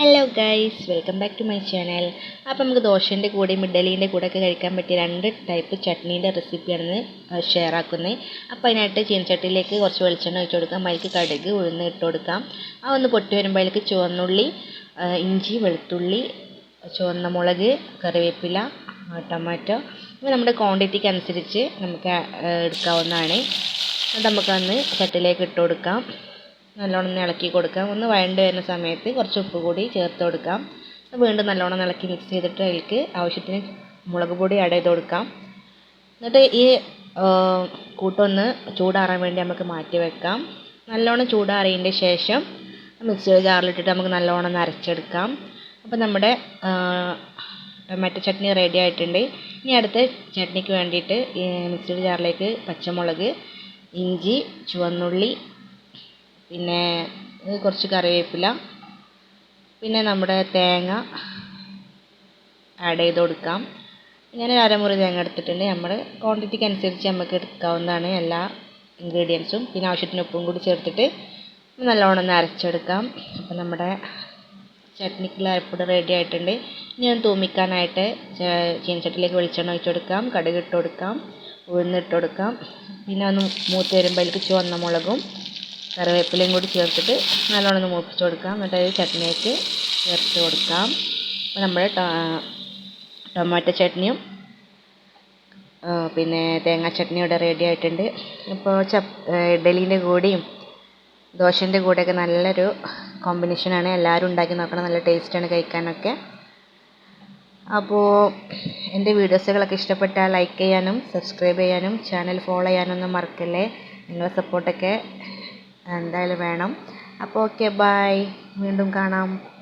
Hello guys welcome back to my channel അപ്പോൾ നമുക്ക് ദോശേന്റെ കൂടെയും ഇഡ്ഡലീന്റെ കൂടെ ഒക്കെ കഴിക്കാൻ പറ്റിയ രണ്ട് ടൈപ്പ് ചട്നീന്റെ റെസിപ്പിയാണ് ഷെയർ ആക്കുന്നത് അപ്പോൾ അതിനായിട്ട് ചീനച്ചട്ടിയിലേക്ക് കുറച്ച് വെളിച്ചെണ്ണ ഒഴിച്ച് കൊടുക്കാം. അതിലേക്ക് കടുക് ഉഴുന്ന് ഇട്ട് കൊടുക്കാം. ആ ഒന്ന് പൊട്ടി വരുമ്പോൾ അതിലേക്ക് ചുവന്നുള്ളി ഇഞ്ചി വെളുത്തുള്ളി ചുവന്ന മുളക് കറിവേപ്പില ടൊമാറ്റോ. ഇത് നമ്മുടെ ക്വാണ്ടിറ്റിക്ക് അനുസരിച്ച് നമുക്ക് എടുക്കാവുന്നതാണ്. അത് നമുക്കന്ന് ചട്ടിയിലേക്ക് ഇട്ട് കൊടുക്കാം. നല്ലോണം ഒന്ന് ഇളക്കി കൊടുക്കാം. ഒന്ന് വഴണ്ട് വരുന്ന സമയത്ത് കുറച്ച് ഉപ്പ് കൂടി ചേർത്ത് കൊടുക്കാം. വീണ്ടും നല്ലോണം ഇളക്കി മിക്സ് ചെയ്തിട്ട് അതിലേക്ക് ആവശ്യത്തിന് മുളക് പൊടി ആഡ് ചെയ്ത് കൊടുക്കാം. എന്നിട്ട് ഈ കൂട്ടൊന്ന് ചൂടാറാൻ വേണ്ടി നമുക്ക് മാറ്റി വെക്കാം. നല്ലോണം ചൂടാറിയതിന്റെ ശേഷം മിക്സിയുടെ ജാറിലിട്ടിട്ട് നമുക്ക് നല്ലോണം ഒന്ന് അരച്ചെടുക്കാം. അപ്പോൾ നമ്മുടെ ടൊമാറ്റോ ചട്നി റെഡി ആയിട്ടുണ്ട്. ഇനി അടുത്ത ചട്നിക്ക് വേണ്ടിയിട്ട് മിക്സിയുടെ ജാറിലേക്ക് പച്ചമുളക് ഇഞ്ചി ചുവന്നുള്ളി പിന്നെ കുറച്ച് കറിവേപ്പില. പിന്നെ നമ്മുടെ തേങ്ങ ആഡ് ചെയ്ത് കൊടുക്കാം. ഇങ്ങനെ അരമുറി തേങ്ങ എടുത്തിട്ടുണ്ട്. നമ്മൾ ക്വാണ്ടിറ്റിക്ക് അനുസരിച്ച് നമുക്ക് എടുക്കാവുന്നതാണ് എല്ലാ ഇൻഗ്രീഡിയൻസും പിന്നെ ആവശ്യത്തിന് ഉപ്പും കൂടി ചേർത്തിട്ട് നല്ലോണം ഒന്ന് അരച്ചെടുക്കാം. അപ്പോൾ നമ്മുടെ ചട്നിക്കുള്ള അരപ്പൊടി റെഡി ആയിട്ടുണ്ട്. ഇനി ഒന്ന് തൂമിക്കാനായിട്ട് ചീനച്ചട്ടിലേക്ക് വെളിച്ചെണ്ണ ഒഴിച്ച് കൊടുക്കാം. കടുക് ഇട്ട് കൊടുക്കാം. ഉഴുന്നിട്ട് കൊടുക്കാം. പിന്നെ ഒന്ന് മൂത്ത് വരുമ്പോഴേക്ക് ചുവന്ന മുളകും കറിവേപ്പിലയും കൂടി ചേർത്തിട്ട് നല്ലോണം ഒന്ന് മൂപ്പിച്ച് കൊടുക്കാം. എന്നിട്ട് അത് ചട്നിയിലേക്ക് ചേർത്ത് കൊടുക്കാം. അപ്പോൾ നമ്മുടെ ടൊമാറ്റോ ചട്നിയും പിന്നെ തേങ്ങാ ചട്നി ഇവിടെ റെഡി ആയിട്ടുണ്ട്. ഇപ്പോൾ ചപ്പ് ഇഡലിന്റെ കൂടെയും ദോശന്റെ കൂടെയൊക്കെ നല്ലൊരു കോമ്പിനേഷനാണ് എല്ലാവരും ഉണ്ടാക്കി നോക്കണം. നല്ല ടേസ്റ്റാണ് കഴിക്കാനൊക്കെ. അപ്പോൾ എന്റെ വീഡിയോസുകളൊക്കെ ഇഷ്ടപ്പെട്ടാൽ ലൈക്ക് ചെയ്യാനും സബ്സ്ക്രൈബ് ചെയ്യാനും ചാനൽ ഫോളോ ചെയ്യാനൊന്നും മറക്കല്ലേ? നിങ്ങളുടെ സപ്പോർട്ടൊക്കെ എന്തായാലും വേണം. അപ്പോൾ ഓക്കെ ബായ് വീണ്ടും കാണാം.